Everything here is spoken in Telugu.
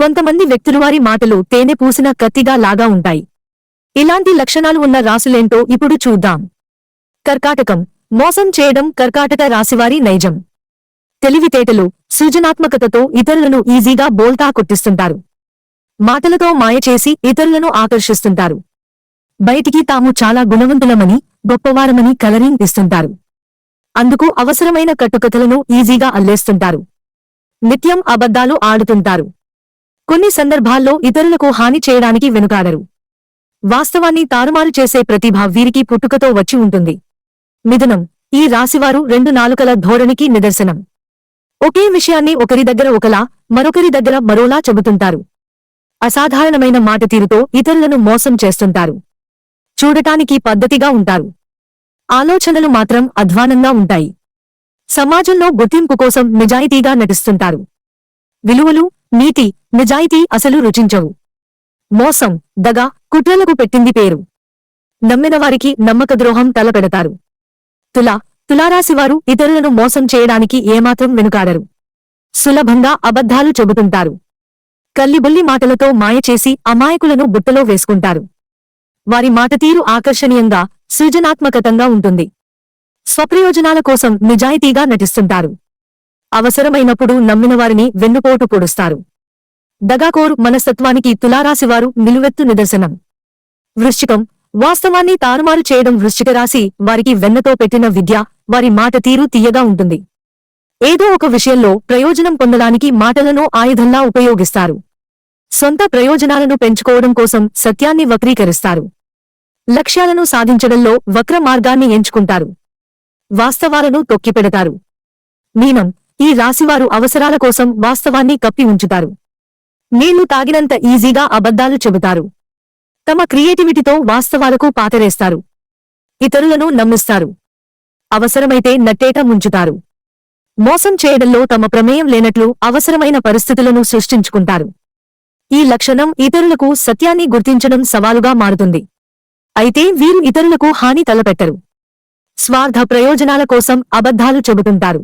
కొంతమంది వ్యక్తులు వారి మాటలు తేనె పూసిన కత్తిగా లాగా ఉంటాయి. ఇలాంటి లక్షణాలు ఉన్న రాసులేంటో ఇప్పుడు చూద్దాం. కర్కాటకం. మోసం చేయడం కర్కాటక రాశివారి నైజం. తెలివితేటలు సృజనాత్మకతతో ఇతరులను ఈజీగా బోల్తా కొట్టిస్తుంటారు. మాటలతో మాయ చేసి ఇతరులను ఆకర్షిస్తుంటారు. బయటికి తాము చాలా గుణవంతులమని గొప్పవారమని కలరింగ్ ఇస్తుంటారు. అందుకు అవసరమైన కట్టుకథలను ఈజీగా అల్లేస్తుంటారు. నిత్యం అబద్ధాలు ఆడుతుంటారు. కొన్ని సందర్భాల్లో ఇతరులకు హాని చేయడానికి వెనుకాడరు. వాస్తవాన్ని తారుమారు చేసే ప్రతిభ వీరికి పుట్టుకతో వచ్చి ఉంటుంది. మిథునం ఈ రాశివారు రెండు నాలుకల ధోరణికి నిదర్శనం. ఒకే విషయాన్ని ఒకరి దగ్గర ఒకలా మరొకరి దగ్గర మరోలా చెబుతుంటారు. అసాధారణమైన మాట తీరుతో ఇతరులను మోసం చేస్తుంటారు. చూడటానికి పద్ధతిగా ఉంటారు. ఆలోచనలు మాత్రం అధ్వానంగా ఉంటాయి. సమాజంలో గుర్తింపు కోసం నిజాయితీగా నటిస్తుంటారు. విలువలు నీతి నిజాయితీ అసలు రుచించవు. మోసం దగ కుట్రలకు పెట్టింది పేరు. నమ్మిన వారికి నమ్మక ద్రోహం తలపెడతారు. తులా తులారాశివారు ఇతరులను మోసం చేయడానికి ఏమాత్రం వెనుకాడరు. సులభంగా అబద్ధాలు చెబుతుంటారు. కల్లిబుల్లి మాటలతో మాయ చేసి అమాయకులను బుట్టలో వేసుకుంటారు. వారి మాటతీరు ఆకర్షణీయంగా సృజనాత్మకతంగా ఉంటుంది. స్వప్రయోజనాల కోసం నిజాయితీగా నటిస్తుంటారు. అవసరమైనప్పుడు నమ్మిన వారిని వెన్నుపోటు పొడుస్తారు. దగాకోరు మనస్తత్వానికి తులారాశివారు నిలువెత్తు నిదర్శనం. వృశ్చికం వాస్తవాన్ని తారుమారు చేయడం వృశ్చిక రాశి వారికి వెన్నతో పెట్టిన విద్య వారి మాట తీరు తీయగా ఉంటుంది. ఏదో ఒక విషయంలో ప్రయోజనం పొందడానికి మాటలను ఆయుధంలా ఉపయోగిస్తారు. సొంత ప్రయోజనాలను పెంచుకోవడం కోసం సత్యాన్ని వక్రీకరిస్తారు. లక్ష్యాలను సాధించడంలో వక్ర మార్గాన్ని ఎంచుకుంటారు. వాస్తవాలను తొక్కిపెడతారు. మీనం ఈ రాశివారు అవసరాల కోసం వాస్తవాన్ని కప్పి ఉంచుతారు. నీళ్ళు తాగినంత ఈజీగా అబద్ధాలు చెబుతారు. తమ క్రియేటివిటీతో వాస్తవాలకు పాతరేస్తారు. ఇతరులను నమ్మిస్తారు. అవసరమైతే నట్టేట ముంచుతారు. మోసం చేయడంలో తమ ప్రమేయం లేనట్లు అవసరమైన పరిస్థితులను సృష్టించుకుంటారు. ఈ లక్షణం ఇతరులకు సత్యాన్ని గుర్తించడం సవాలుగా మారుతుంది. అయితే వీరు ఇతరులకు హాని తలపెట్టరు. స్వార్థ ప్రయోజనాల కోసం అబద్ధాలు చెబుతుంటారు.